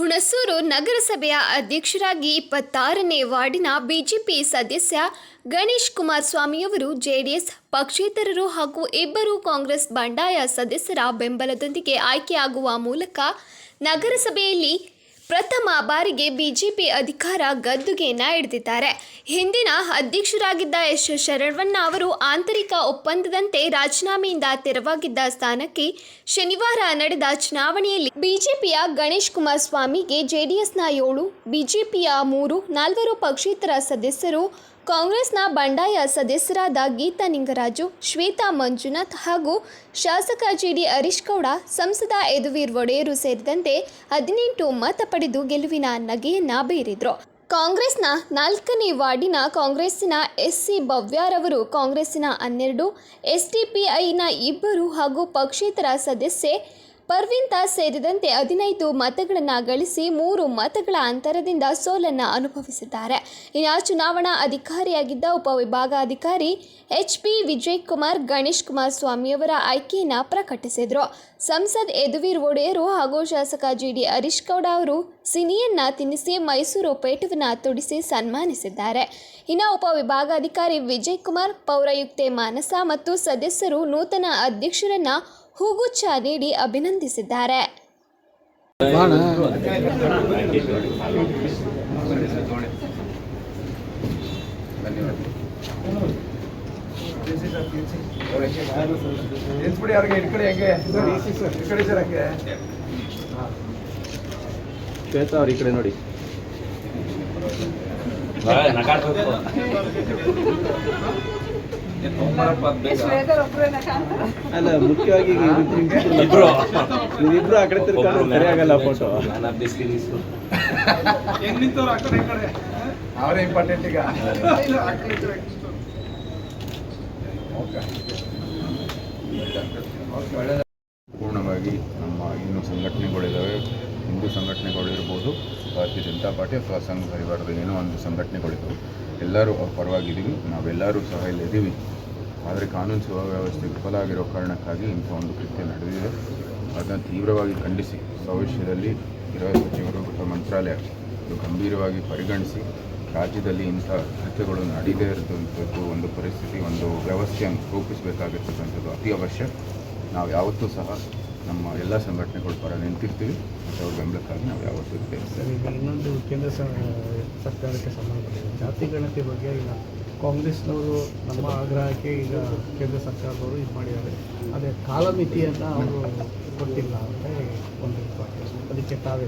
ಹುಣಸೂರು ನಗರಸಭೆಯ ಅಧ್ಯಕ್ಷರಾಗಿ ಇಪ್ಪತ್ತಾರನೇ ವಾರ್ಡಿನ ಬಿಜೆಪಿ ಸದಸ್ಯ ಗಣೇಶ್ ಕುಮಾರಸ್ವಾಮಿಯವರು ಜೆಡಿಎಸ್ ಪಕ್ಷೇತರರು ಹಾಗೂ ಇಬ್ಬರು ಕಾಂಗ್ರೆಸ್ ಬಂಡಾಯ ಸದಸ್ಯರ ಬೆಂಬಲದೊಂದಿಗೆ ಆಯ್ಕೆಯಾಗುವ ಮೂಲಕ ನಗರಸಭೆಯಲ್ಲಿ ಪ್ರಥಮ ಬಾರಿಗೆ ಬಿಜೆಪಿ ಅಧಿಕಾರ ಗದ್ದುಗೆಯನ್ನ ಹಿಡಿದಿದ್ದಾರೆ. ಹಿಂದಿನ ಅಧ್ಯಕ್ಷರಾಗಿದ್ದ ಎಸ್ ಶರಣವನ್ನ ಅವರು ಆಂತರಿಕ ಒಪ್ಪಂದದಂತೆ ರಾಜೀನಾಮೆಯಿಂದ ತೆರವಾಗಿದ್ದ ಸ್ಥಾನಕ್ಕೆ ಶನಿವಾರ ನಡೆದ ಚುನಾವಣೆಯಲ್ಲಿ ಬಿಜೆಪಿಯ ಗಣೇಶ್ ಕುಮಾರ್ ಸ್ವಾಮಿಗೆ ಜೆಡಿಎಸ್ನ ಏಳು, ಬಿಜೆಪಿಯ ಮೂರು, ನಾಲ್ವರು ಪಕ್ಷೇತರ ಸದಸ್ಯರು ಕಾಂಗ್ರೆಸ್ನ ಬಂಡಾಯ ಸದಸ್ಯರಾದ ಗೀತಾ ನಿಂಗರಾಜು, ಶ್ವೇತಾ ಮಂಜುನಾಥ್ ಹಾಗೂ ಶಾಸಕ ಜಿಡಿ ಹರೀಶ್ ಗೌಡ ಸಂಸದ ಯದುವೀರ್ ಒಡೆಯರು ಸೇರಿದಂತೆ ಹದಿನೆಂಟು ಮತ ಪಡೆದು ಗೆಲುವಿನ ನಗೆಯನ್ನ ಬೀರಿದ್ರು. ಕಾಂಗ್ರೆಸ್ನ ನಾಲ್ಕನೇ ವಾರ್ಡಿನ ಕಾಂಗ್ರೆಸ್ಸಿನ ಎಸ್ ಸಿ ಭವ್ಯಾರವರು ಕಾಂಗ್ರೆಸ್ಸಿನ ಹನ್ನೆರಡು, ಎಸ್ಡಿಪಿಐನ ಇಬ್ಬರು ಹಾಗೂ ಪಕ್ಷೇತರ ಸದಸ್ಯೆ ಪರ್ವಿಂತ ಸೇರಿದಂತೆ ಹದಿನೈದು ಮತಗಳನ್ನು ಗಳಿಸಿ ಮೂರು ಮತಗಳ ಅಂತರದಿಂದ ಸೋಲನ್ನು ಅನುಭವಿಸಿದ್ದಾರೆ. ಇನ್ನು ಚುನಾವಣಾ ಅಧಿಕಾರಿಯಾಗಿದ್ದ ಉಪವಿಭಾಗಾಧಿಕಾರಿ ಎಚ್ ಪಿ ವಿಜಯ್ ಕುಮಾರ್ ಗಣೇಶ್ ಕುಮಾರ್ ಸ್ವಾಮಿಯವರ ಆಯ್ಕೆಯನ್ನು ಪ್ರಕಟಿಸಿದರು. ಸಂಸದ್ ಯದುವೀರ್ ಒಡೆಯರು ಹಾಗೂ ಶಾಸಕ ಜಿ ಡಿ ಹರೀಶ್ ಗೌಡ ಅವರು ಸಿನಿಯನ್ನ ತಿನ್ನಿಸಿ ಮೈಸೂರು ಪೇಟವನ್ನು ತೊಡಿಸಿ ಸನ್ಮಾನಿಸಿದ್ದಾರೆ. ಇನ್ನು ಉಪವಿಭಾಗಾಧಿಕಾರಿ ವಿಜಯ್ ಕುಮಾರ್ ಪೌರಾಯುಕ್ತೆ ಮಾನಸ ಮತ್ತು ಸದಸ್ಯರು ನೂತನ ಅಧ್ಯಕ್ಷರನ್ನ ಹೂಗುಚ್ಛ ನೀಡಿ ಅಭಿನಂದಿಸಿದ್ದಾರೆ. ಶ್ವೇತಾ ಅವ್ರ ಈ ಕಡೆ ನೋಡಿ. ಅಲ್ಲ ಮುಖ್ಯವಾಗಿ ಇಬ್ರು. ನೀವಿಬ್ರು ಆ ಕಡೆ ತಿರ್ಕೊಂಡು ಸರಿಯಾಗಲ್ಲ ಫೋಟೋ ಅವರೇ ಇಂಪಾರ್ಟೆಂಟ್ ಈಗ. ಪೂರ್ಣವಾಗಿ ನಮ್ಮ ಇನ್ನು ಸಂಘಟನೆಗಳಿದ್ದಾವೆ. ಹಿಂದೂ ಸಂಘಟನೆಗಳಿರ್ಬೋದು. ಭಾರತೀಯ ಜನತಾ ಪಾರ್ಟಿ ಅಥವಾ ಸಂಘ ಪರಿವಾರದ ಏನೋ ಒಂದು ಸಂಘಟನೆಗಳಿದ್ದವು ಎಲ್ಲರೂ ಅವ್ರ ಪರವಾಗಿದ್ದೀವಿ, ನಾವೆಲ್ಲರೂ ಸಹ ಇಲ್ಲಿದ್ದೀವಿ ಆದರೆ ಕಾನೂನು ಸುವ್ಯವಸ್ಥೆ ವಿಫಲ ಆಗಿರೋ ಕಾರಣಕ್ಕಾಗಿ ಇಂಥ ಒಂದು ಕೃತ್ಯ ನಡೆದಿದೆ. ಅದನ್ನು ತೀವ್ರವಾಗಿ ಖಂಡಿಸಿ, ಭವಿಷ್ಯದಲ್ಲಿ ಗೃಹ ಸಚಿವರು, ಗೃಹ ಮಂತ್ರಾಲಯ ಇದು ಗಂಭೀರವಾಗಿ ಪರಿಗಣಿಸಿ, ರಾಜ್ಯದಲ್ಲಿ ಇಂಥ ಕೃತ್ಯಗಳು ನಡೀದೇ ಇರತಕ್ಕಂಥದ್ದು ಒಂದು ಪರಿಸ್ಥಿತಿ, ಒಂದು ವ್ಯವಸ್ಥೆಯನ್ನು ರೂಪಿಸಬೇಕಾಗಿರ್ತಕ್ಕಂಥದ್ದು ಅತಿ ಅವಶ್ಯ. ನಾವು ಯಾವತ್ತೂ ಸಹ ನಮ್ಮ ಎಲ್ಲ ಸಂಘಟನೆಗಳ ಪರ ನಿಂತಿರ್ತೀವಿ ಮತ್ತು ಅವ್ರ ಬೆಂಬಲಕ್ಕಾಗಿ ನಾವು ಯಾವತ್ತೂ ಇರ್ತೇವೆ ಸರ್ ಈಗ ಇನ್ನೊಂದು ಕೇಂದ್ರ ಸರ್ಕಾರಕ್ಕೆ ಸಂಬಂಧಪಟ್ಟಿದೆ. ಜಾತಿ ಗಣತಿ ಬಗ್ಗೆ ಈಗ ಕಾಂಗ್ರೆಸ್ನವರು ನಮ್ಮ ಆಗ್ರಹಕ್ಕೆ ಈಗ ಕೇಂದ್ರ ಸರ್ಕಾರದವರು ಇದು ಮಾಡಿದ್ದಾರೆ. ಅದೇ ಕಾಲಮಿತಿಯನ್ನು ಅವರು ಕೊಟ್ಟಿಲ್ಲ ಅಂತ ಒಂದು ಅದಕ್ಕೆ ತಾವೇ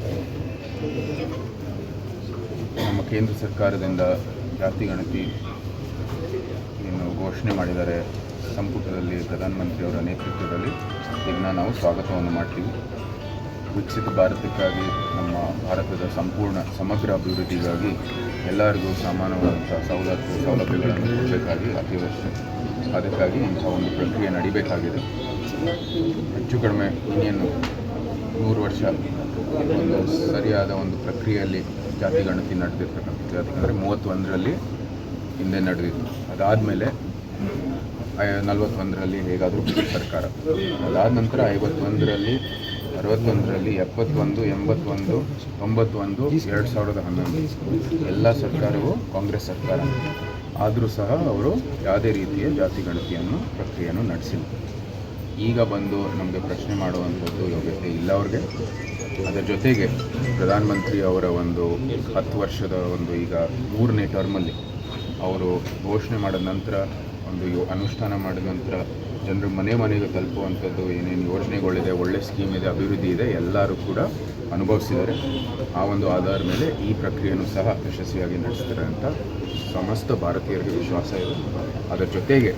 ನಮ್ಮ ಕೇಂದ್ರ ಸರ್ಕಾರದಿಂದ ಜಾತಿ ಗಣತಿ ಏನು ಘೋಷಣೆ ಮಾಡಿದ್ದಾರೆ. ಸಂಪುಟದಲ್ಲಿ ಪ್ರಧಾನಮಂತ್ರಿಯವರ ನೇತೃತ್ವದಲ್ಲಿ ಇದನ್ನ ನಾವು ಸ್ವಾಗತವನ್ನು ಮಾಡ್ತೀವಿ. ವಿಕಸಿತ ಭಾರತಕ್ಕಾಗಿ ನಮ್ಮ ಭಾರತದ ಸಂಪೂರ್ಣ ಸಮಗ್ರ ಅಭಿವೃದ್ಧಿಗಾಗಿ ಎಲ್ಲರಿಗೂ ಸಮಾನವಾದಂಥ ಸವಲತ್ತು ಸೌಲಭ್ಯಗಳನ್ನು ಕೊಡಬೇಕಾಗಿ ಅತ್ಯವಶ್ಯ ಅದಕ್ಕಾಗಿ ಇಂಥ ಒಂದು ಪ್ರಕ್ರಿಯೆ ನಡಿಬೇಕಾಗಿದೆ. ಹೆಚ್ಚು ಕಡಿಮೆ ಇನ್ನೇನು ನೂರು ವರ್ಷ ಒಂದು ಸರಿಯಾದ ಒಂದು ಪ್ರಕ್ರಿಯೆಯಲ್ಲಿ ಜಾತಿ ಗಣತಿ ನಡೆದಿರ್ತಕ್ಕಂಥದ್ದು. ಯಾಕಂದರೆ ಮೂವತ್ತೊಂದರಲ್ಲಿ ಹಿಂದೆ ನಡೆದಿತ್ತು ಅದಾದಮೇಲೆ ನಲವತ್ತೊಂದರಲ್ಲಿ ಹೇಗಾದರೂ ಸರ್ಕಾರ. ಅದಾದ ನಂತರ ಐವತ್ತೊಂದರಲ್ಲಿ, ಅರವತ್ತೊಂದರಲ್ಲಿ ಎಪ್ಪತ್ತೊಂದು, ಎಂಬತ್ತೊಂದು, ತೊಂಬತ್ತೊಂದು, ಎರಡು ಸಾವಿರದ ಹನ್ನೊಂದು. ಎಲ್ಲ ಸರ್ಕಾರವು ಕಾಂಗ್ರೆಸ್ ಸರ್ಕಾರ. ಆದರೂ ಸಹ ಅವರು ಯಾವುದೇ ರೀತಿಯ ಜಾತಿ ಗಣತಿಯನ್ನು, ಪ್ರಕ್ರಿಯೆಯನ್ನು ನಡೆಸಿಲ್ಲ. ಈಗ ಬಂದು ನಮಗೆ ಪ್ರಶ್ನೆ ಮಾಡುವಂಥದ್ದು ಯೋಗ್ಯತೆ ಇಲ್ಲ ಅವ್ರಿಗೆ. ಅದರ ಜೊತೆಗೆ ಪ್ರಧಾನಮಂತ್ರಿ ಅವರ ಒಂದು ಹತ್ತು ವರ್ಷದ ಒಂದು ಈಗ ಮೂರನೇ ಟರ್ಮಲ್ಲಿ ಅವರು ಘೋಷಣೆ ಮಾಡಿದ ನಂತರ ಒಂದು ಅನುಷ್ಠಾನ ಮಾಡಿದ ನಂತರ ಜನರು ಮನೆ ಮನೆಗೆ ತಲುಪುವಂಥದ್ದು ಏನೇನು ಯೋಜನೆಗಳಿದೆ, ಒಳ್ಳೆ ಸ್ಕೀಮ್ ಇದೆ, ಅಭಿವೃದ್ಧಿ ಇದೆ, ಎಲ್ಲರೂ ಕೂಡ ಅನುಭವಿಸಿದ್ದಾರೆ. ಆ ಒಂದು ಆಧಾರದ ಮೇಲೆ ಈ ಪ್ರಕ್ರಿಯೆಯನ್ನು ಸಹ ಯಶಸ್ವಿಯಾಗಿ ನಡೆಸ್ತಾರೆ ಅಂತ ಸಮಸ್ತ ಭಾರತೀಯರಿಗೆ ವಿಶ್ವಾಸ ಇದೆ. ಅದರ ಜೊತೆಗೆ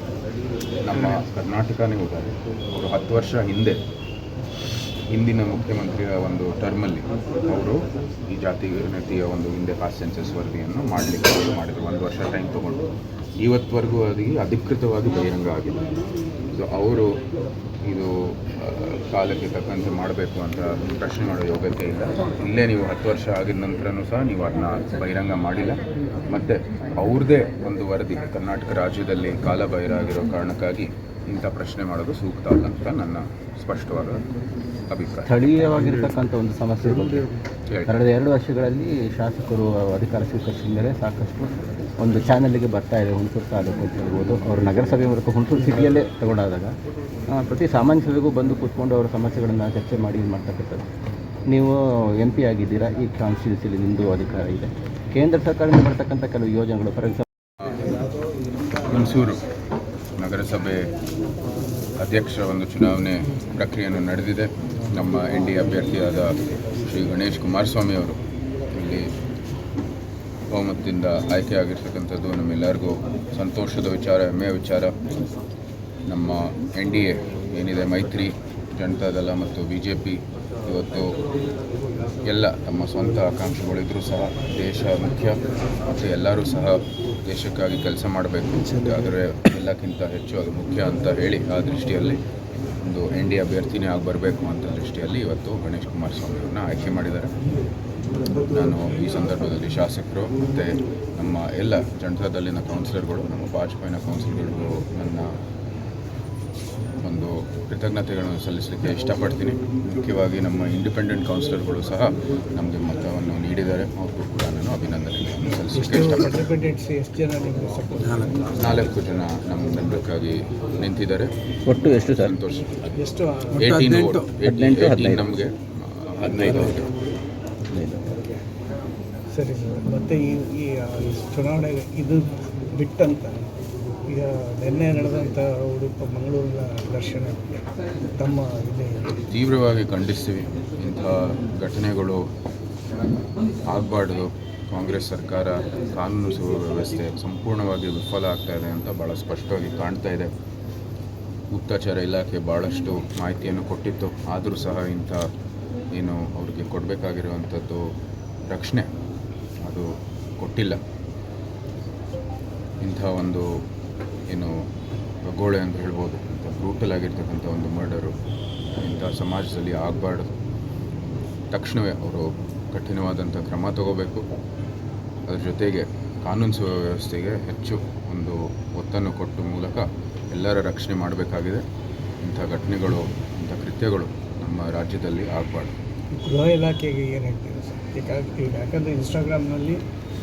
ನಮ್ಮ ಕರ್ನಾಟಕನೇ ಉದಾಹರಣೆ ಅವರು ಹತ್ತು ವರ್ಷ ಹಿಂದೆ ಹಿಂದಿನ ಮುಖ್ಯಮಂತ್ರಿಯ ಒಂದು ಟರ್ಮಲ್ಲಿ ಅವರು ಈ ಜಾತಿ ಗಣತಿಯ ಒಂದು ಹಿಂದೆ ಕಾಸ್ಟ್ ಸೆನ್ಸಸ್ ವರದಿಯನ್ನು ಮಾಡಲಿಕ್ಕೆ ಮಾಡಿದರು. ಒಂದು ವರ್ಷ ಟೈಮ್ ತೊಗೊಂಡು. ಇವತ್ತವರೆಗೂ ಅದಕ್ಕೆ ಅಧಿಕೃತವಾಗಿ ಬಹಿರಂಗ ಆಗಿದೆ. ಸೊ ಅವರು ಇದು ಕಾಲಕ್ಕೆ ತಕ್ಕಂತೆ ಮಾಡಬೇಕು ಅಂತ ಪ್ರಶ್ನೆ ಮಾಡೋ ಯೋಗ್ಯತೆ ಇಲ್ಲ. ಇಲ್ಲೇ ನೀವು ಹತ್ತು ವರ್ಷ ಆಗಿದ ನಂತರನೂ ಸಹ ನೀವು ಅದನ್ನ ಬಹಿರಂಗ ಮಾಡಿಲ್ಲ. ಮತ್ತು ಅವ್ರದ್ದೇ ಒಂದು ವರದಿ ಕರ್ನಾಟಕ ರಾಜ್ಯದಲ್ಲಿ ಕಾಲ ಬಹಿರ ಆಗಿರೋ ಕಾರಣಕ್ಕಾಗಿ ಇಂಥ ಪ್ರಶ್ನೆ ಮಾಡೋದು ಸೂಕ್ತ ಅಲ್ಲ ಅಂತ ನನ್ನ ಸ್ಪಷ್ಟವಾದ ಅಭಿಪ್ರಾಯ. ಸ್ಥಳೀಯವಾಗಿರ್ತಕ್ಕಂಥ ಒಂದು ಸಮಸ್ಯೆ. ಕಳೆದ ಎರಡು ವರ್ಷಗಳಲ್ಲಿ ಶಾಸಕರು ಅಧಿಕಾರ ಸ್ವೀಕರಿಸಿದ ಮೇಲೆ ಸಾಕಷ್ಟು ಒಂದು ಚಾನಲ್ಗೆ ಬರ್ತಾ ಇದೆ, ಹುಣಸೂರು ತಾಲೂಕು ಅಂತ ಹೇಳ್ಬೋದು. ಅವರು ನಗರಸಭೆ ಮೂಲಕ ಹುಣಸೂರು ಸಿಟಿಯಲ್ಲೇ ತಗೊಂಡಾದಾಗ ಪ್ರತಿ ಸಾಮಾನ್ಯ ಸಭೆಗೂ ಬಂದು ಕೂತ್ಕೊಂಡು ಅವರ ಸಮಸ್ಯೆಗಳನ್ನು ಚರ್ಚೆ ಮಾಡಿ ಇದು ಮಾಡ್ತಕ್ಕಂಥದ್ದು. ನೀವು ಎಂ ಪಿ ಆಗಿದ್ದೀರಾ? ಈ ಕಾನ್ಸ್ಟಿಟ್ಯೂನ್ಸಿಲಿ ನಿಮ್ಮದು ಅಧಿಕಾರ ಇದೆ. ಕೇಂದ್ರ ಸರ್ಕಾರದಿಂದ ಬರ್ತಕ್ಕಂಥ ಕೆಲವು ಯೋಜನೆಗಳು ಫಾರ್ ಎಕ್ಸಾಂಪಲ್ ಹುಣಸೂರು ನಗರಸಭೆ ಅಧ್ಯಕ್ಷರ ಒಂದು ಚುನಾವಣೆ ಪ್ರಕ್ರಿಯೆಯನ್ನು ನಡೆದಿದೆ. ನಮ್ಮ ಎನ್ ಡಿ ಅಭ್ಯರ್ಥಿಯಾದ ಶ್ರೀ ಗಣೇಶ್ ಕುಮಾರಸ್ವಾಮಿ ಅವರು ಇಲ್ಲಿ ಬಹುಮತದಿಂದ ಆಯ್ಕೆಯಾಗಿರ್ತಕ್ಕಂಥದ್ದು ನಮ್ಮೆಲ್ಲರಿಗೂ ಸಂತೋಷದ ವಿಚಾರ, ಹೆಮ್ಮೆಯ ವಿಚಾರ. ನಮ್ಮ ಎನ್ ಡಿ ಎ ಏನಿದೆ, ಮೈತ್ರಿ ಜನತಾದಳ ಮತ್ತು ಬಿ ಜೆ ಪಿ ಇವತ್ತು ಎಲ್ಲ ತಮ್ಮ ಸ್ವಂತ ಆಕಾಂಕ್ಷೆಗಳಿದ್ದರೂ ಸಹ ದೇಶ ಮುಖ್ಯ ಮತ್ತು ಎಲ್ಲರೂ ಸಹ ದೇಶಕ್ಕಾಗಿ ಕೆಲಸ ಮಾಡಬೇಕು. ಆದರೆ ಎಲ್ಲಕ್ಕಿಂತ ಹೆಚ್ಚು ಅದು ಮುಖ್ಯ ಅಂತ ಹೇಳಿ ಆ ದೃಷ್ಟಿಯಲ್ಲಿ ಒಂದು ಎನ್ ಡಿ ಅಭ್ಯರ್ಥಿನೇ ಆಗಿ ಬರಬೇಕು ಅಂತ ದೃಷ್ಟಿಯಲ್ಲಿ ಇವತ್ತು ಗಣೇಶ್ ಕುಮಾರ್ ಸ್ವಾಮಿಯವ್ರನ್ನ ಆಯ್ಕೆ ಮಾಡಿದ್ದಾರೆ. ನಾನು ಈ ಸಂದರ್ಭದಲ್ಲಿ ಶಾಸಕರು ಮತ್ತು ನಮ್ಮ ಎಲ್ಲ ಜನತಾದಲ್ಲಿನ ಕೌನ್ಸಿಲರ್ಗಳು ನಮ್ಮ ವಾಜಪೇಯಿನ ಕೌನ್ಸಿಲರ್ಗಳು ನನ್ನ ಒಂದು ಕೃತಜ್ಞತೆಗಳನ್ನು ಸಲ್ಲಿಸಲಿಕ್ಕೆ ಇಷ್ಟಪಡ್ತೀನಿ. ಮುಖ್ಯವಾಗಿ ನಮ್ಮ ಇಂಡಿಪೆಂಡೆಂಟ್ ಕೌನ್ಸಿಲರ್ಗಳು ಸಹ ನಮಗೆ ಮತವನ್ನು ನೀಡಿದ್ದಾರೆ. ಅವ್ರಿಗೂ ಕೂಡ ನಾನು ಅಭಿನಂದನೆಗಳನ್ನು ಸಲ್ಲಿಸಲಿಕ್ಕೆ ಇಷ್ಟಪಡ್ತೀನಿ. ನಾಲ್ಕು. ಜನ ನಮ್ಮ ಬೆಂಬಲಕ್ಕಾಗಿ ನಿಂತಿದ್ದಾರೆ. ಒಟ್ಟು ಎಷ್ಟು ಸರ್? ಸಂತೋಷ. ನಮಗೆ ಹದಿನೈದು ಸರಿ ಸರ್ ಮತ್ತು ಈ ಈ ಚುನಾವಣೆ ಇದು ಬಿಟ್ಟಂತ ಈಗ ನಿನ್ನೆ ನಡೆದಂಥ ಉಡುಪ ಮಂಗಳೂರಿನ ದರ್ಶನ ತಮ್ಮ ಇದೆ ತೀವ್ರವಾಗಿ ಖಂಡಿಸ್ತೀವಿ. ಇಂಥ ಘಟನೆಗಳು ಆಗಬಾರ್ದು. ಕಾಂಗ್ರೆಸ್ ಸರ್ಕಾರ ಕಾನೂನು ಸುವ್ಯವಸ್ಥೆ ಸಂಪೂರ್ಣವಾಗಿ ವಿಫಲ ಆಗ್ತಾ ಇದೆ ಅಂತ ಭಾಳ ಸ್ಪಷ್ಟವಾಗಿ ಕಾಣ್ತಾ ಇದೆ. ಗುಪ್ತಚರ ಇಲಾಖೆ ಭಾಳಷ್ಟು ಮಾಹಿತಿಯನ್ನು ಕೊಟ್ಟಿತ್ತು. ಆದರೂ ಸಹ ಇಂಥ ಏನು ಅವ್ರಿಗೆ ಕೊಡಬೇಕಾಗಿರುವಂಥದ್ದು ರಕ್ಷಣೆ. ಅದು ಕೊಟ್ಟಿಲ್ಲ. ಇಂಥ ಒಂದು ಏನು ಗೋಳೆ ಅಂತ ಹೇಳ್ಬೋದು, ಇಂಥ ಬ್ರೂಟಲ್ ಆಗಿರ್ತಕ್ಕಂಥ ಒಂದು ಮರ್ಡರು ಇಂಥ ಸಮಾಜದಲ್ಲಿ ಆಗಬಾರ್ದು. ತಕ್ಷಣವೇ ಅವರು ಕಠಿಣವಾದಂಥ ಕ್ರಮ ತಗೋಬೇಕು. ಅದ್ರ ಜೊತೆಗೆ ಕಾನೂನು ಸುವ್ಯವಸ್ಥೆಗೆ ಹೆಚ್ಚು ಒಂದು ಒತ್ತನ್ನು ಕೊಟ್ಟ ಮೂಲಕ ಎಲ್ಲರ ರಕ್ಷಣೆ ಮಾಡಬೇಕಾಗಿದೆ. ಇಂಥ ಘಟನೆಗಳು, ಇಂಥ ಕೃತ್ಯಗಳು ನಮ್ಮ ರಾಜ್ಯದಲ್ಲಿ ಆಗಬಾರ್ದು. ಗೃಹ ಇಲಾಖೆಗೆ ಏನು ಹೇಳ್ತೀವಿ ಸರ್ ಈಗ ಯಾಕಂದರೆ ಇನ್ಸ್ಟಾಗ್ರಾಮ್ನಲ್ಲಿ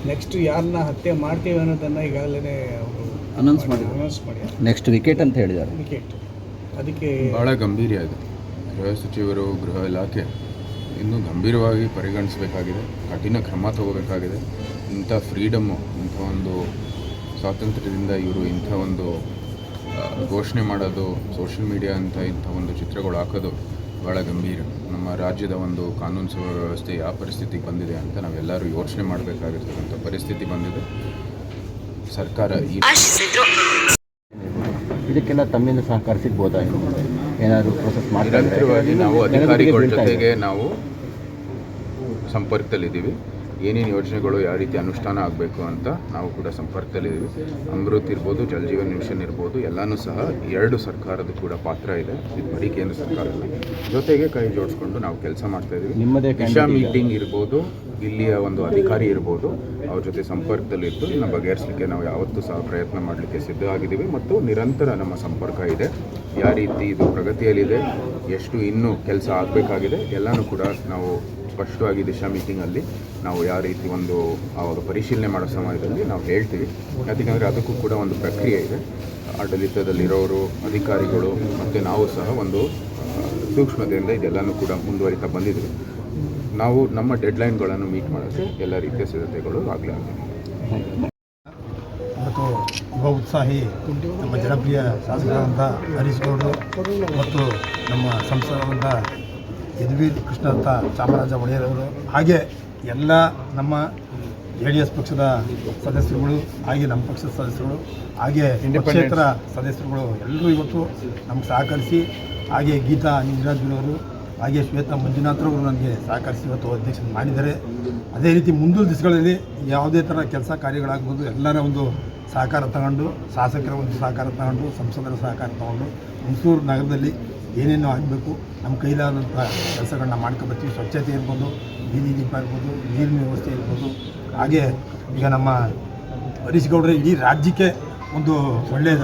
ನೆಕ್ಸ್ಟ್ ಯಾರನ್ನ ಹತ್ಯೆ ಮಾಡ್ತೀವಿ ಅನ್ನೋದನ್ನು ಈಗಾಗಲೇ ಅವರು ಮಾಡಿ ಮಾಡಿದ್ದಾರೆ. ಅನೌನ್ಸ್ ಮಾಡಿ. ನೆಕ್ಸ್ಟ್ ವಿಕೆಟ್ ಅಂತ ಹೇಳಿದ್ದಾರೆ. ವಿಕೆಟ್ ಅದಕ್ಕೆ ಭಾಳ ಗಂಭೀರ ಇದೆ. ಗೃಹ ಸಚಿವರು ಗೃಹ ಇಲಾಖೆ ಇನ್ನೂ ಗಂಭೀರವಾಗಿ ಪರಿಗಣಿಸಬೇಕಾಗಿದೆ. ಕಠಿಣ ಕ್ರಮ ತಗೋಬೇಕಾಗಿದೆ. ಇಂಥ ಫ್ರೀಡಮ್ಮು ಇಂಥ ಒಂದು ಸ್ವಾತಂತ್ರ್ಯದಿಂದ ಇವರು ಇಂಥ ಒಂದು ಘೋಷಣೆ ಮಾಡೋದು ಸೋಷಿಯಲ್ ಮೀಡಿಯಾ ಅಂತ ಇಂಥ ಒಂದು ಚಿತ್ರಗಳು ಹಾಕೋದು ಭಾಳ ಗಂಭೀರ. ನಮ್ಮ ರಾಜ್ಯದ ಒಂದು ಕಾನೂನು ವ್ಯವಸ್ಥೆ ಯಾವ ಪರಿಸ್ಥಿತಿಗೆ ಬಂದಿದೆ ಅಂತ ನಾವೆಲ್ಲರೂ ಯೋಚನೆ ಮಾಡಬೇಕಾಗಿರ್ತಕ್ಕಂಥ ಪರಿಸ್ಥಿತಿ ಬಂದಿದೆ. ಸರ್ಕಾರ ಈ ಇದಕ್ಕೆಲ್ಲ ತಮ್ಮಿಂದ ಸಹಕಾರ ಸಿಗ್ಬೋದಾ? ಏನಾದರೂ ಪ್ರೊಸೆಸ್ ಮಾಡಿ ನಾವು ಅಧಿಕಾರಿಗಳ ಜೊತೆಗೆ ನಾವು ಸಂಪರ್ಕದಲ್ಲಿದ್ದೀವಿ. ಏನೇನು ಯೋಜನೆಗಳು ಯಾವ ರೀತಿ ಅನುಷ್ಠಾನ ಆಗಬೇಕು ಅಂತ ನಾವು ಕೂಡ ಸಂಪರ್ಕದಲ್ಲಿದ್ದೀವಿ. ಅಮೃತ್ ಇರ್ಬೋದು ಜಲ್ ಜೀವನ್ ಮಿಷನ್ ಇರ್ಬೋದು ಎಲ್ಲನೂ ಸಹ ಎರಡು ಸರ್ಕಾರದ ಕೂಡ ಪಾತ್ರ ಇದೆ. ಇದು ಬರೀ ಕೇಂದ್ರ ಸರ್ಕಾರದಲ್ಲಿ ಜೊತೆಗೆ ಕೈ ಜೋಡಿಸ್ಕೊಂಡು ನಾವು ಕೆಲಸ ಮಾಡ್ತಾ ಇದ್ದೀವಿ. ನಿಮ್ಮದೇ ದಿಶಾ ಮೀಟಿಂಗ್ ಇರ್ಬೋದು ಇಲ್ಲಿಯ ಒಂದು ಅಧಿಕಾರಿ ಇರ್ಬೋದು ಅವ್ರ ಜೊತೆ ಸಂಪರ್ಕದಲ್ಲಿದ್ದು ನಮ್ಮ ಬಗೆಹರಿಸಲಿಕ್ಕೆ ನಾವು ಯಾವತ್ತೂ ಸಹ ಪ್ರಯತ್ನ ಮಾಡಲಿಕ್ಕೆ ಸಿದ್ಧವಾಗಿದ್ದೀವಿ. ಮತ್ತು ನಿರಂತರ ನಮ್ಮ ಸಂಪರ್ಕ ಇದೆ. ಯಾವ ರೀತಿ ಇದು ಪ್ರಗತಿಯಲ್ಲಿದೆ ಎಷ್ಟು ಇನ್ನೂ ಕೆಲಸ ಆಗಬೇಕಾಗಿದೆ ಎಲ್ಲನೂ ಕೂಡ ನಾವು ಸ್ಪಷ್ಟವಾಗಿ ದಿಶಾ ಮೀಟಿಂಗಲ್ಲಿ ನಾವು ಯಾವ ರೀತಿ ಒಂದು ಆವಾಗ ಪರಿಶೀಲನೆ ಮಾಡೋ ಸಮಯದಲ್ಲಿ ನಾವು ಹೇಳ್ತೀವಿ. ಯಾಕೆಂದರೆ ಅದಕ್ಕೂ ಕೂಡ ಒಂದು ಪ್ರಕ್ರಿಯೆ ಇದೆ. ಆಡಳಿತದಲ್ಲಿರೋರು, ಅಧಿಕಾರಿಗಳು ಮತ್ತು ನಾವು ಸಹ ಒಂದು ಸೂಕ್ಷ್ಮತೆಯಿಂದ ಇದೆಲ್ಲನೂ ಕೂಡ ಮುಂದುವರಿತಾ ಬಂದಿದ್ದೀವಿ ನಾವು ನಮ್ಮ ಡೆಡ್ಲೈನ್ಗಳನ್ನು ಮೀಟ್ ಮಾಡೋಕ್ಕೆ ಎಲ್ಲ ರೀತಿಯ ಸಿದ್ಧತೆಗಳು ಆಗಲೇ ಆಗಿದೆ ಮತ್ತು ಯುವ ಉತ್ಸಾಹಿ ನಮ್ಮ ಜನಪ್ರಿಯ ಶಾಸಕರಾದಂಥ ಹರೀಶ್ ಗೌಡರು ಮತ್ತು ನಮ್ಮ ಸಂಸದರಾದಂಥ ಯದುವೀರ್ ಕೃಷ್ಣದತ್ತ ಚಾಮರಾಜ ಒಡೆಯರವರು ಹಾಗೆ ಎಲ್ಲ ನಮ್ಮ ಜೆ ಡಿ ಎಸ್ ಪಕ್ಷದ ಸದಸ್ಯರುಗಳು ಹಾಗೆ ನಮ್ಮ ಪಕ್ಷದ ಸದಸ್ಯರುಗಳು ಹಾಗೆ ಪಕ್ಷೇತರ ಸದಸ್ಯರುಗಳು ಎಲ್ಲರೂ ಇವತ್ತು ನಮ್ಗೆ ಸಹಕರಿಸಿ ಹಾಗೆ ಗೀತಾ ನಿಂಜರಾಜುರವರು ಹಾಗೆ ಶ್ವೇತಾ ಮಂಜುನಾಥ್ರವರು ನನಗೆ ಸಹಕರಿಸಿ ಇವತ್ತು ಅಧ್ಯಕ್ಷ ಮಾಡಿದ್ದಾರೆ. ಅದೇ ರೀತಿ ಮುಂದಿನ ದಿವಸಗಳಲ್ಲಿ ಯಾವುದೇ ಥರ ಕೆಲಸ ಕಾರ್ಯಗಳಾಗ್ಬೋದು ಎಲ್ಲರ ಒಂದು ಸಹಕಾರ ತಗೊಂಡು ಶಾಸಕರ ಒಂದು ಸಹಕಾರ ತಗೊಂಡು ಸಂಸದರ ಸಹಕಾರ ತಗೊಂಡು ಹುಣಸೂರು ನಗರದಲ್ಲಿ ಏನೇನು ಆಗಬೇಕು, ನಮ್ಮ ಕೈಲಾದಂಥ ಕೆಲಸಗಳನ್ನ ಮಾಡ್ಕೊಬರ್ತೀವಿ ಸ್ವಚ್ಛತೆ ಇರ್ಬೋದು ಬೀದಿ ದೀಪ ಇರ್ಬೋದು, ನೀರಿನ ವ್ಯವಸ್ಥೆ ಇರ್ಬೋದು. ಹಾಗೆ ಈಗ ನಮ್ಮ ಹರೀಶ್ ಗೌಡ್ರೆ ಇಡೀ ರಾಜ್ಯಕ್ಕೆ ಒಂದು ಒಳ್ಳೆಯ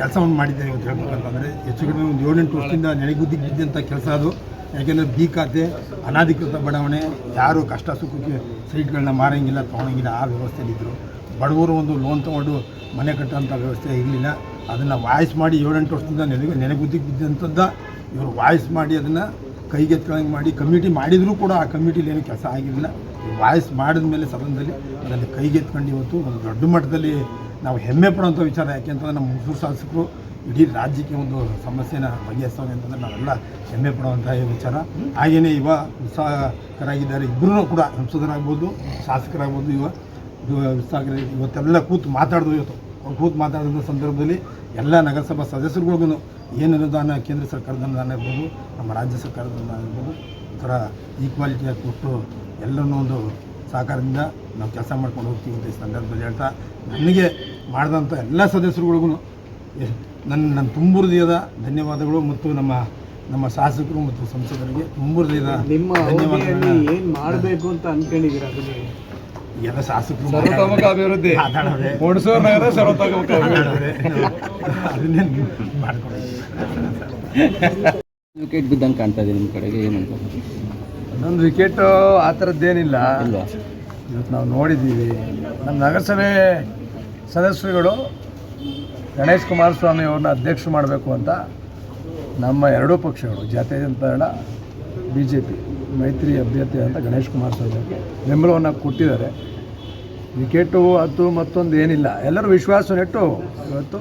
ಕೆಲಸವನ್ನು ಮಾಡಿದ್ದೇವೆ ಅಂತ ಹೇಳ್ಬೇಕಂತಂದರೆ, ಹೆಚ್ಚು ಕಡಿಮೆ ಒಂದು ಏಳೆಂಟು ವರ್ಷದಿಂದ ನೆನೆಗುದ್ದಿಗೆ ಬಿದ್ದಂಥ ಕೆಲಸ ಅದು. ಯಾಕೆಂದರೆ ಬಿ ಖಾತೆ, ಅನಾಧಿಕೃತ ಬಡಾವಣೆ, ಯಾರು ಕಷ್ಟ ಸುಖಕ್ಕೆ ಸೀಟ್ಗಳನ್ನ ಮಾರಂಗಿಲ್ಲ, ತೊಗೊಳಂಗಿಲ್ಲ, ಆ ವ್ಯವಸ್ಥೆಯಲ್ಲಿದ್ದರು ಬಡವರು ಒಂದು ಲೋನ್ ತೊಗೊಂಡು ಮನೆ ಕಟ್ಟೋಂಥ ವ್ಯವಸ್ಥೆ ಇರಲಿಲ್ಲ. ಅದನ್ನು ವಾಯ್ಸ್ ಮಾಡಿ ಏಳೆಂಟು ವರ್ಷದಿಂದ ನೆನೆ ನೆನೆಗುದ್ದಿಗೆ ಬಿದ್ದಂಥದ್ದು ಇವರು ವಾಯ್ಸ್ ಮಾಡಿ ಅದನ್ನು ಕೈಗೆತ್ಕೊಳ್ಳಂಗೆ ಮಾಡಿ ಕಮಿಟಿ ಮಾಡಿದರೂ ಕೂಡ ಆ ಕಮಿಟಿಲಿ ಏನು ಕೆಲಸ ಆಗಿರಲಿಲ್ಲ. ವಾಯ್ಸ್ ಮಾಡಿದ ಮೇಲೆ ಸದನದಲ್ಲಿ ಅದನ್ನು ಕೈಗೆತ್ಕೊಂಡು ಇವತ್ತು ಒಂದು ದೊಡ್ಡ ಮಟ್ಟದಲ್ಲಿ ನಾವು ಹೆಮ್ಮೆ ಪಡೋಂಥ ವಿಚಾರ. ಯಾಕೆಂತಂದ್ರೆ ನಮ್ಮ ಮೈಸೂರು ಶಾಸಕರು ಇಡೀ ರಾಜ್ಯಕ್ಕೆ ಒಂದು ಸಮಸ್ಯೆನ ಬಗೆಹರಿಸ್ತವೆ ಅಂತಂದ್ರೆ ನಾವೆಲ್ಲ ಹೆಮ್ಮೆ ಪಡುವಂತಹ ವಿಚಾರ. ಹಾಗೆಯೇ ಇವ ಉತ್ಸಾಹಕರಾಗಿದ್ದಾರೆ. ಇಬ್ಬರೂ ಕೂಡ ಸಂಸದರಾಗ್ಬೋದು, ಶಾಸಕರಾಗ್ಬೋದು, ಇವ ಇವ ಉತ್ಸಾಹಕರ ಇವತ್ತೆಲ್ಲ ಕೂತು ಮಾತಾಡಿದ್ರು ಇವತ್ತು. ಕೂತು ಮಾತಾಡಿದ ಸಂದರ್ಭದಲ್ಲಿ ಎಲ್ಲ ನಗರಸಭಾ ಸದಸ್ಯರುಗಳಿಗೂ ಏನು ಅನುದಾನ ಕೇಂದ್ರ ಸರ್ಕಾರದ ಅನುದಾನ ಇರ್ಬೋದು ನಮ್ಮ ರಾಜ್ಯ ಸರ್ಕಾರದ ಅನುದಾನ ಇರ್ಬೋದು ಒಂಥರ ಥರ ಈಕ್ವಾಲಿಟಿಯಾಗಿ ಕೊಟ್ಟು ಎಲ್ಲರನ್ನೂ ಒಂದು ಸಹಕಾರದಿಂದ ನಾವು ಕೆಲಸ ಮಾಡ್ಕೊಂಡು ಹೋಗ್ತೀವಿ ಅಂತ ಈ ಸಂದರ್ಭದಲ್ಲಿ ಹೇಳ್ತಾ ನನಗೆ ಮಾಡಿದಂಥ ಎಲ್ಲ ಸದಸ್ಯರುಗಳಿಗೂ ನನ್ನ ನನ್ನ ತುಂಬ ಹೃದಯದ ಧನ್ಯವಾದಗಳು ಮತ್ತು ನಮ್ಮ ನಮ್ಮ ಶಾಸಕರು ಮತ್ತು ಸಂಸದರಿಗೆ ತುಂಬ ಹೃದಯದ ನಿಮ್ಮ ಧನ್ಯವಾದಗಳು ಏನು ಮಾಡಬೇಕು ಅಂತ ಅಂದ್ಕೊಂಡಿದ್ದೀರಾ ಅದನ್ನೇ ಎಲ್ಲ ಶಾಸಕರು ಸರ್ವತೋಮುಖ ಅಭಿವೃದ್ಧಿ. ನಗರ ಸರ್ವತೋಮುಖ ಅಭಿವೃದ್ಧಿ. ಅದನ್ನೇ ಮಾಡ್ಕೊಂಡು ವಿಕೆಟ್ ಬಿದ್ದಂಗೆ ಕಾಣ್ತಾ ಇದೆ ನಿಮ್ಮ ಕಡೆಗೆ ಏನಂತ? ನನ್ನ ವಿಕೆಟು ಆ ಥರದ್ದೇನಿಲ್ಲ. ಇಲ್ಲ ಇವತ್ತು ನಾವು ನೋಡಿದ್ದೀವಿ. ನಮ್ಮ ನಗರಸಭೆ ಸದಸ್ಯರುಗಳು ಗಣೇಶ್ ಕುಮಾರಸ್ವಾಮಿ ಅವ್ರನ್ನ ಅಧ್ಯಕ್ಷ ಮಾಡಬೇಕು ಅಂತ ನಮ್ಮ ಎರಡೂ ಪಕ್ಷಗಳು ಜಾತೀಯ ಜನತಾದಳ ಬಿ ಜೆ ಪಿ ಮೈತ್ರಿ ಅಭ್ಯರ್ಥಿ ಅಂತ ಗಣೇಶ್ ಕುಮಾರಸ್ವಾಮಿ ಅವ್ರಿಗೆ ಬೆಂಬಲವನ್ನು ಕೊಟ್ಟಿದ್ದಾರೆ. ವಿಕೆಟು ಅದು ಮತ್ತೊಂದು ಏನಿಲ್ಲ. ಎಲ್ಲರೂ ವಿಶ್ವಾಸ ನೆಟ್ಟು ಇವತ್ತು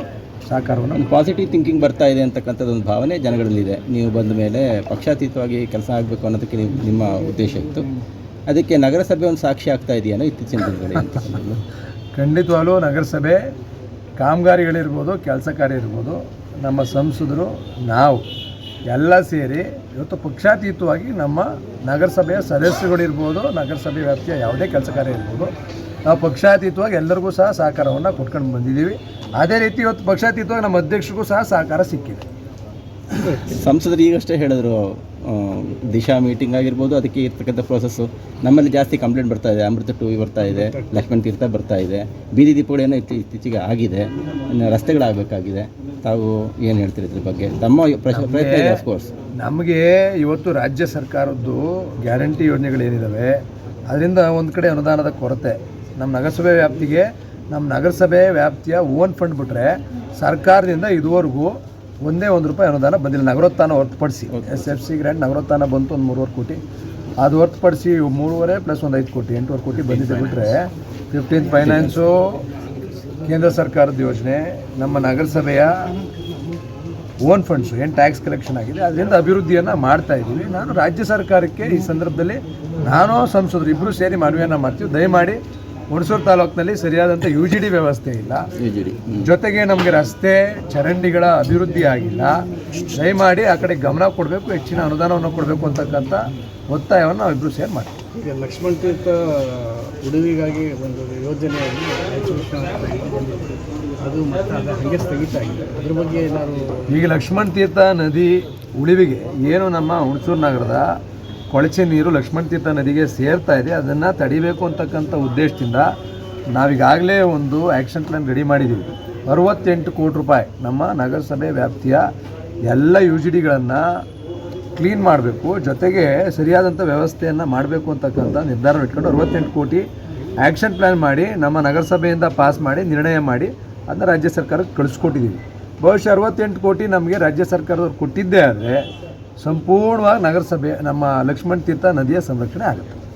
ಸಹಕಾರವನ್ನು ಒಂದು ಪಾಸಿಟಿವ್ ಥಿಂಕಿಂಗ್ ಬರ್ತಾ ಇದೆ ಅಂತಕ್ಕಂಥದ್ದು ಒಂದು ಭಾವನೆ ಜನಗಳಲ್ಲಿದೆ. ನೀವು ಬಂದ ಮೇಲೆ ಪಕ್ಷಾತೀತವಾಗಿ ಕೆಲಸ ಆಗಬೇಕು ಅನ್ನೋದಕ್ಕೆ ನೀವು ನಿಮ್ಮ ಉದ್ದೇಶ ಇತ್ತು. ಅದಕ್ಕೆ ನಗರಸಭೆ ಒಂದು ಸಾಕ್ಷಿ ಆಗ್ತಾ ಇದೆಯೇನೋ ಇತ್ತೀಚಿನ ದಿನಗಳಲ್ಲಿ ಖಂಡಿತವಾಗಲೂ ನಗರಸಭೆ ಕಾಮಗಾರಿಗಳಿರ್ಬೋದು ಕೆಲಸ ಕಾರ್ಯ ಇರ್ಬೋದು ನಮ್ಮ ಸಂಸದರು ನಾವು ಎಲ್ಲ ಸೇರಿ ಇವತ್ತು ಪಕ್ಷಾತೀತವಾಗಿ ನಮ್ಮ ನಗರಸಭೆಯ ಸದಸ್ಯರುಗಳಿರ್ಬೋದು ನಗರಸಭೆ ವ್ಯಾಪ್ತಿಯ ಯಾವುದೇ ಕೆಲಸ ಕಾರ್ಯ ಇರ್ಬೋದು ನಾವು ಪಕ್ಷಾತೀತವಾಗಿ ಎಲ್ಲರಿಗೂ ಸಹ ಸಹಕಾರವನ್ನು ಕೊಟ್ಕೊಂಡು ಬಂದಿದ್ದೀವಿ. ಅದೇ ರೀತಿ ಇವತ್ತು ಪಕ್ಷಾತೀತವಾಗಿ ನಮ್ಮ ಅಧ್ಯಕ್ಷರಿಗೂ ಸಹ ಸಹಕಾರ ಸಿಕ್ಕಿದೆ. ಸಂಸದರು ಈಗಷ್ಟೇ ಹೇಳಿದ್ರು ದಿಶಾ ಮೀಟಿಂಗ್ ಆಗಿರ್ಬೋದು ಅದಕ್ಕೆ ಇರ್ತಕ್ಕಂಥ ಪ್ರೋಸೆಸ್ಸು ನಮ್ಮಲ್ಲಿ ಜಾಸ್ತಿ ಕಂಪ್ಲೇಂಟ್ ಬರ್ತಾ ಇದೆ ಅಮೃತ ಟೂ ಬರ್ತಾ ಇದೆ ಲಕ್ಷ್ಮಣ್ ತೀರ್ಥ ಬರ್ತಾ ಇದೆ. ಬೀದಿ ದೀಪಗಳೇನೋ ಏನೋ ಇತ್ತೀಚೆಗೆ ಆಗಿದೆ. ರಸ್ತೆಗಳಾಗಬೇಕಾಗಿದೆ. ತಾವು ಏನು ಹೇಳ್ತೀರಿ ಇದ್ರ ಬಗ್ಗೆ? ತಮ್ಮ ಪ್ರಯತ್ನ ಇದೆ ಅಫ್ಕೋರ್ಸ್ ನಮಗೆ ಇವತ್ತು ರಾಜ್ಯ ಸರ್ಕಾರದ್ದು ಗ್ಯಾರಂಟಿ ಯೋಜನೆಗಳೇನಿದ್ದಾವೆ ಅದರಿಂದ ಒಂದು ಕಡೆ ಅನುದಾನದ ಕೊರತೆ. ನಮ್ಮ ನಗರಸಭೆ ವ್ಯಾಪ್ತಿಗೆ ನಮ್ಮ ನಗರಸಭೆ ವ್ಯಾಪ್ತಿಯ ಓನ್ ಫಂಡ್ ಬಿಟ್ಟರೆ ಸರ್ಕಾರದಿಂದ ಇದುವರೆಗೂ ಒಂದೇ ಒಂದು ರೂಪಾಯಿ ಅನುದಾನ ಬಂದಿಲ್ಲ. ನಗರೋತ್ಥಾನ ಹೊರತುಪಡಿಸಿ. S F C grand Nagarothana ಬಂತು ಒಂದು ಮೂರುವರೆ ಕೋಟಿ. ಅದು ಹೊರತುಪಡಿಸಿ ಮೂರುವರೆ ಪ್ಲಸ್ ಒಂದು ಐದು ಕೋಟಿ ಎಂಟೂವರೆ ಕೋಟಿ ಬಂದಿದೆ ಬಿಟ್ಟರೆ ಫಿಫ್ಟೀನ್ ಫೈನಾನ್ಸು ಕೇಂದ್ರ ಸರ್ಕಾರದ ಯೋಜನೆ ನಮ್ಮ ನಗರಸಭೆಯ ಓನ್ ಫಂಡ್ಸು ಏನು ಟ್ಯಾಕ್ಸ್ ಕಲೆಕ್ಷನ್ ಆಗಿದೆ ಅದರಿಂದ ಅಭಿವೃದ್ಧಿಯನ್ನು ಮಾಡ್ತಾ ಇದ್ದೀವಿ. ನಾನು ರಾಜ್ಯ ಸರ್ಕಾರಕ್ಕೆ ಈ ಸಂದರ್ಭದಲ್ಲಿ ನಾನು ಸಂಸದರು ಇಬ್ಬರು ಸೇರಿ ಮನವಿಯನ್ನು ಮಾಡ್ತೀವಿ. ದಯಮಾಡಿ ಹುಣಸೂರು ತಾಲೂಕಿನಲ್ಲಿ ಸರಿಯಾದಂಥ ಯು ಜಿ ಡಿ ವ್ಯವಸ್ಥೆ ಇಲ್ಲ. ಜೊತೆಗೆ ನಮಗೆ ರಸ್ತೆ ಚರಂಡಿಗಳ ಅಭಿವೃದ್ಧಿ ಆಗಿಲ್ಲ. ದಯಮಾಡಿ ಆ ಕಡೆ ಗಮನ ಕೊಡಬೇಕು ಹೆಚ್ಚಿನ ಅನುದಾನವನ್ನು ಕೊಡಬೇಕು ಅಂತಕ್ಕಂಥ ಒತ್ತಾಯವನ್ನು ನಾವು ಇಬ್ಬರು ಸೇರಿ ಮಾಡ್ತೀವಿ. ಈಗ ಲಕ್ಷ್ಮಣ್ ತೀರ್ಥ ಉಡುವಿಗಾಗಿ ಒಂದು ಯೋಜನೆಯಲ್ಲಿ ಅದು ಹಾಗೆ ಸ್ಥಗಿತ ಆಗಿದೆ. ಅದ್ರ ಬಗ್ಗೆ ಏನಾದರೂ ಈಗ ಲಕ್ಷ್ಮಣ ತೀರ್ಥ ನದಿ ಉಳಿವಿಗೆ ಏನು ನಮ್ಮ ಹುಣಸೂರು ನಗರದ ಕೊಳಚೆ ನೀರು ಲಕ್ಷ್ಮಣ ತೀರ್ಥ ನದಿಗೆ ಸೇರ್ತಾ ಇದೆ. ಅದನ್ನು ತಡಿಬೇಕು ಅಂತಕ್ಕಂಥ ಉದ್ದೇಶದಿಂದ ನಾವೀಗಾಗಲೇ ಒಂದು ಆ್ಯಕ್ಷನ್ ಪ್ಲ್ಯಾನ್ ರೆಡಿ ಮಾಡಿದ್ದೀವಿ ಅರವತ್ತೆಂಟು ಕೋಟಿ ರೂಪಾಯಿ ನಮ್ಮ ನಗರಸಭೆ ವ್ಯಾಪ್ತಿಯ ಎಲ್ಲ ಯು ಜಿ ಡಿಗಳನ್ನು ಕ್ಲೀನ್ ಮಾಡಬೇಕು. ಜೊತೆಗೆ ಸರಿಯಾದಂಥ ವ್ಯವಸ್ಥೆಯನ್ನು ಮಾಡಬೇಕು ಅಂತಕ್ಕಂಥ ನಿರ್ಧಾರ ಇಟ್ಕೊಂಡು ಅರವತ್ತೆಂಟು ಕೋಟಿ ಆ್ಯಕ್ಷನ್ ಪ್ಲ್ಯಾನ್ ಮಾಡಿ, ನಮ್ಮ ನಗರಸಭೆಯಿಂದ ಪಾಸ್ ಮಾಡಿ, ನಿರ್ಣಯ ಮಾಡಿ ಅದನ್ನ ರಾಜ್ಯ ಸರ್ಕಾರಕ್ಕೆ ಕಳಿಸ್ಕೊಟ್ಟಿದ್ದೀವಿ ಬಹುಶಃ ಅರವತ್ತೆಂಟು ಕೋಟಿ ನಮಗೆ ರಾಜ್ಯ ಸರ್ಕಾರದವ್ರು ಕೊಟ್ಟಿದ್ದೇ ಆದರೆ ಸಂಪೂರ್ಣವಾಗಿ ನಗರಸಭೆ ನಮ್ಮ ಲಕ್ಷ್ಮಣ ತೀರ್ಥ ನದಿಯ ಸಂರಕ್ಷಣೆ ಆಗುತ್ತೆ.